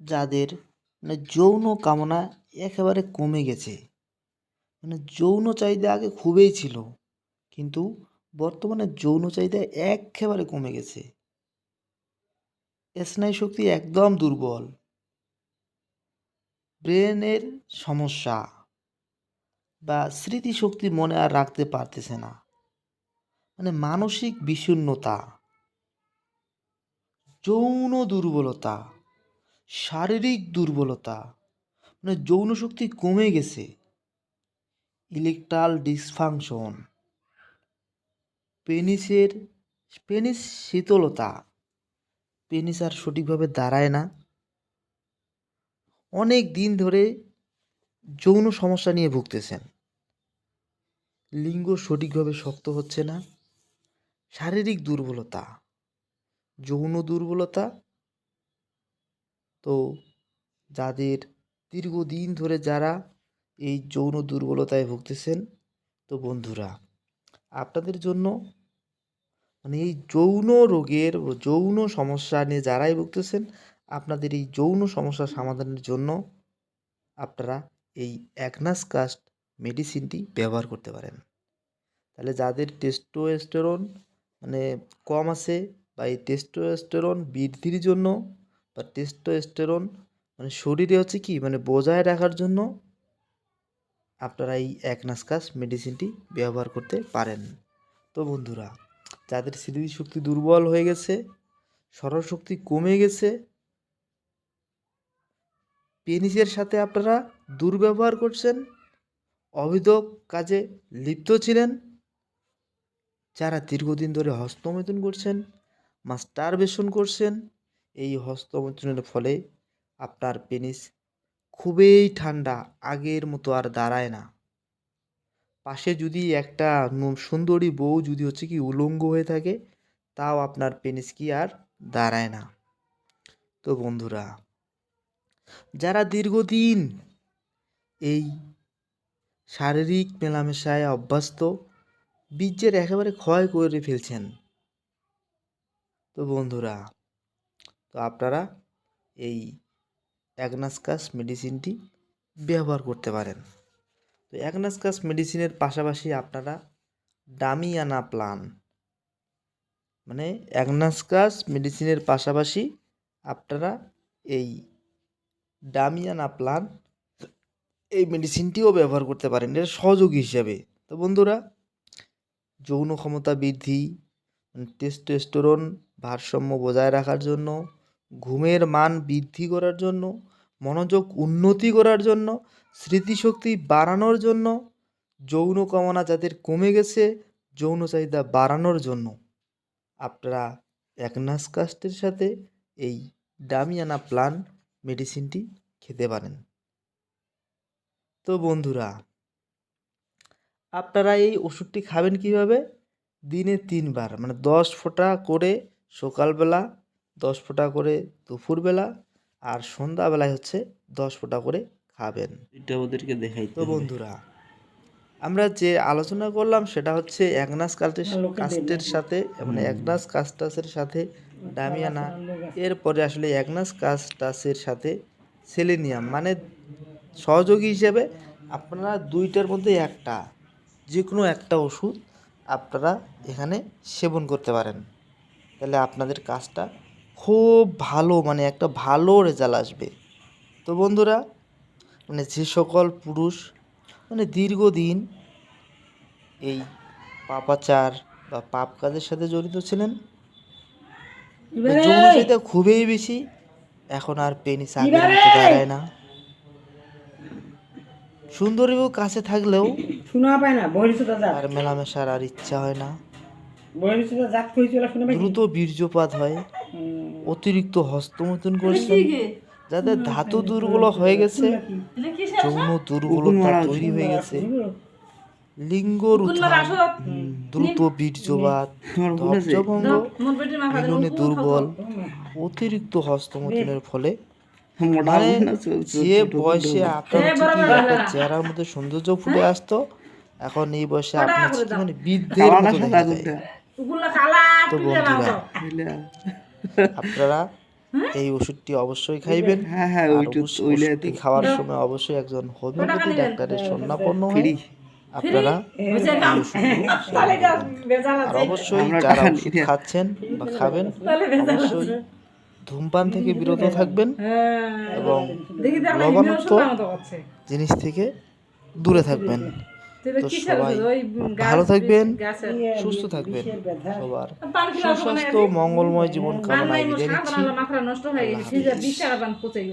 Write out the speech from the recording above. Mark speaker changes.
Speaker 1: যাদের মানে যৌন কামনা একেবারে কমে গেছে। মানে যৌন চাহিদা আগে খুবই ছিল, কিন্তু বর্তমানে যৌন চাহিদা একেবারে কমে গেছে। স্নায়ু শক্তি একদম দুর্বল। ব্রেনের সমস্যা বা স্মৃতিশক্তি মনে আর রাখতে পারতেছে না। মানে মানসিক বিষণ্ণতা, যৌন দুর্বলতা। শারীরিক দুর্বলতা মানে যৌন শক্তি কমে গেছে। ইলেকট্রাল ডিসফাংশন, পেনিসের, পেনিস শীতলতা, পেনিস আর সঠিকভাবে দাঁড়ায় না। অনেক দিন ধরে যৌন সমস্যা নিয়ে ভুগতেছেন। লিঙ্গ সঠিকভাবে শক্ত হচ্ছে না। শারীরিক দুর্বলতা, যৌন দুর্বলতা তো যাদের দীর্ঘদিন ধরে যারা এই যৌন দুর্বলতায় ভুগতেছেন, তো বন্ধুরা, আপনাদের জন্য মানে এই যৌন রোগের যৌন সমস্যা নিয়ে যারাই ভুগতেছেন, আপনাদের এই যৌন সমস্যা সমাধানের জন্য আপনারা এই অ্যাগনাস কাস্ট মেডিসিনটি ব্যবহার করতে পারেন। তাহলে যাদের টেস্টোস্টেরন মানে কম আছে বা এই টেস্টোস্টেরন বৃদ্ধির জন্য বা টেস্টোস্টেরন মানে শরীরে হচ্ছে কি? মানে বজায় রাখার জন্য আপনারা এই অ্যাকনাসকাস মেডিসিনটি ব্যবহার করতে পারেন। তো বন্ধুরা, যাদের স্মৃতিশক্তি দুর্বল হয়ে গেছে, স্মরণশক্তি কমে গেছে পেনিসের সাথে আপনারা দুর্ব্যবহার করছেন, অবৈধ কাজে লিপ্ত ছিলেন, যারা দীর্ঘদিন ধরে হস্তমৈথুন করছেন, মাস্টারবেশন করছেন এই হস্তমৈথুনের ফলে আপনার পেনিস খুবই ঠান্ডা, আগের মতো আর দাঁড়ায় না। পাশে যদি একটা সুন্দরী বউ যদি হচ্ছে কি উলঙ্গ হয়ে থাকে, তাও আপনার পেনিস কি আর দাঁড়ায় না। তো বন্ধুরা, যারা দীর্ঘদিন এই শারীরিক মেলামেশায় অভ্যস্ত, বীর্যের একেবারে ক্ষয় করে ফেলছেন, তো বন্ধুরা তো আপনারা এই অ্যাগনাসকাস মেডিসিনটি ব্যবহার করতে পারেন। তো অ্যাগনাসকাস মেডিসিনের পাশাপাশি আপনারা ডামিয়ানা প্লান মানে অ্যাগনাসকাস মেডিসিনের পাশাপাশি আপনারা এই ডামিয়ানা প্লান এই মেডিসিনটিও ব্যবহার করতে পারেন। এর সহযোগী হিসাবে। তো বন্ধুরা, যৌন ক্ষমতা বৃদ্ধি, টেস্টোস্টেরন ভারসাম্য বজায় রাখার জন্য ঘুমের মান বৃদ্ধি করার জন্য, মনোযোগ উন্নতি করার জন্য, স্মৃতিশক্তি বাড়ানোর জন্য, যৌন কামনা যাদের কমে গেছে, যৌন চাহিদা বাড়ানোর জন্য। আপনারা একনাস কাস্টের সাথে এই ডামিয়ানা প্লান মেডিসিনটি খেতে পারেন। তো বন্ধুরা, আপনারা এই ওষুধটি খাবেন কীভাবে? দিনে তিনবার মানে দশ ফোঁটা করে সকালবেলা দশ ফোঁটা করে দুপুরবেলা আর সন্ধ্যাবেলায় হচ্ছে দশ ফোঁটা করে খাবেন।
Speaker 2: এটা ওদেরকে দেখাই
Speaker 1: তো বন্ধুরা আমরা যে আলোচনা করলাম সেটা হচ্ছে একনাস কাস্টের কাস্টের সাথে মানে একনাস কাস্টাসের সাথে ডামিয়ানা। এরপরে আসলে একনাস কাস্টাসের সাথে সেলেনিয়াম মানে সহযোগী হিসেবে আপনারা দুইটার মধ্যে একটা যে কোনো একটা ওষুধ আপনারা এখানে সেবন করতে পারেন। তাহলে আপনাদের কাজটা খুব ভালো মানে একটা ভালো রেজাল্ট আসবে। তো বন্ধুরা মানে যে সকল পুরুষ মানে দীর্ঘদিন এই পাপাচার বা পাপ কাজের সাথে জড়িত ছিলেন যৌন খুবই বেশি এখন আর পেনিস আগের মতো দাঁড়ায় না। সুন্দরী বউ কাছে থাকলেও
Speaker 3: শোনা পায় না
Speaker 1: আর মেলামেশার আর ইচ্ছা হয় না। দ্রুত বীর্যপাত হয়। অতিরিক্ত হস্তমৈথুন করছেন যাদের ধাতু দুর্বল হয়ে গেছে যৌন দুর্বলতা তৈরি হয়ে গেছে। লিঙ্গর উত্থান দ্রুত বীর্যপাত ধৈর্যভঙ্গ মিলনে দুর্বল অতিরিক্ত হস্তমৈথুনের ফলে মানে যে বয়সে আপনার একটা চেহারার মধ্যে সৌন্দর্য ফুটে আসতো এখন এই বয়সে আপনার মানে বৃদ্ধের মতো দেখা যায় তো বন্ধুরা আপনারা এই ওষুধটি অবশ্যই খাইবেন।
Speaker 2: হ্যাঁ হ্যাঁ
Speaker 1: ওষুধটি খাওয়ার সময় অবশ্যই একজন হোমিওপ্যাথি ডাক্তারের শরণাপন্ন হয়ে আপনারা
Speaker 4: তাহলে এটা বেজাল
Speaker 1: আর অবশ্যই যারা ওষুধ খাচ্ছেন বা খাবেন অবশ্যই ধূমপান থেকে বিরত থাকবেন
Speaker 4: হ্যাঁ।
Speaker 1: এবং
Speaker 4: দেখি
Speaker 1: লবণাক্ত জিনিস থেকে দূরে থাকবেন। তো সবাই ভালো থাকবেন
Speaker 4: গাছের
Speaker 1: সুস্থ থাকবেন সবার। সুস্বাস্থ্য মঙ্গলময় জীবন
Speaker 4: কামনা
Speaker 1: কামনায়
Speaker 4: নাই
Speaker 1: বিদায়
Speaker 4: সাত
Speaker 1: নিচ্ছি